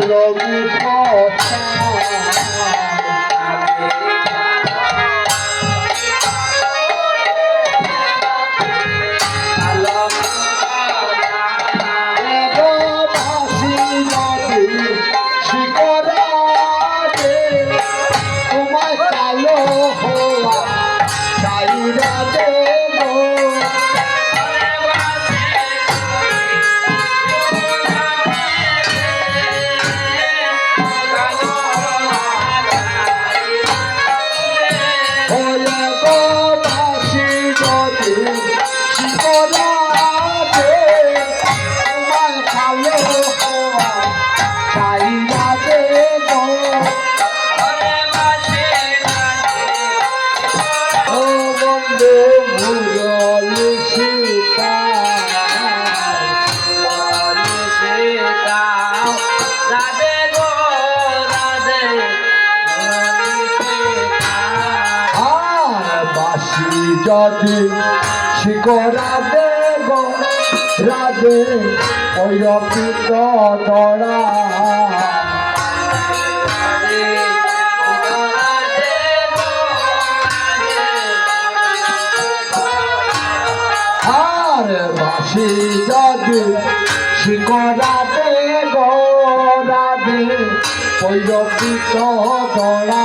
ভালো যদি শিকরাতে রাধে ওই অপিত তরা। আর বাসি যদি শিকরাতে গো রাধে ওই অপিত তরা।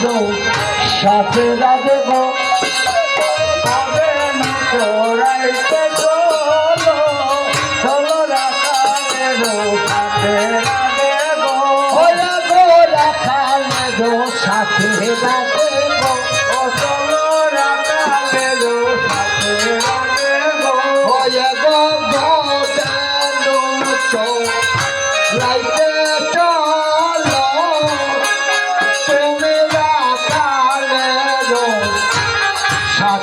গো সাথে লাগে গো করাইতে চলো চলো রাখালে গো সাথে লাগে গো রাখালে গো সাথে লাগে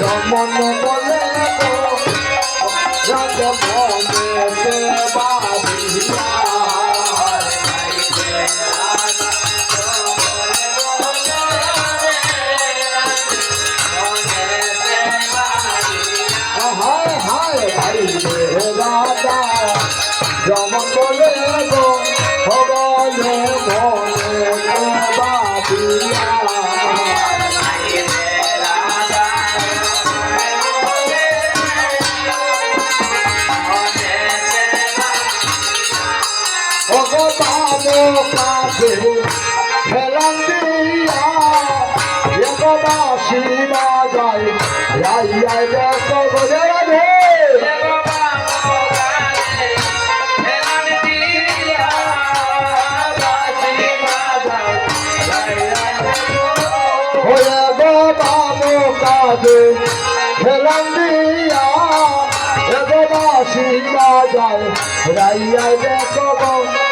রমন কাছে খেলাম দিয়া একবাসী বাজায় রাই রাই দেখো গোজে রাধে। হয়ে গো বামো কাছে খেলাম দিয়া দেখো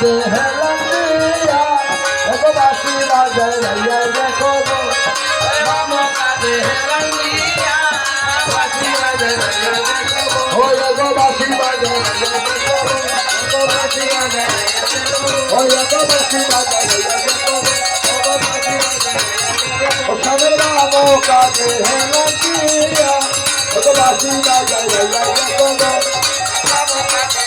হেলাম দিয়া একবাসী বাজায় রাই রাই দেখো গো হয়ে গো বাসি রাই রাই দেখো গো একবাসী বাজায় হয়ে গো বাসি বাজায় রাই রাই দেখো গো একবাসী বাজায় ওখানের বামো কাছে হেলাম দিয়া একবাসী বাজায় রাই রাই দেখো গো ভবন্ত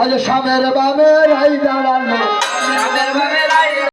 আজ সামের বামের এই দাঁড়ানো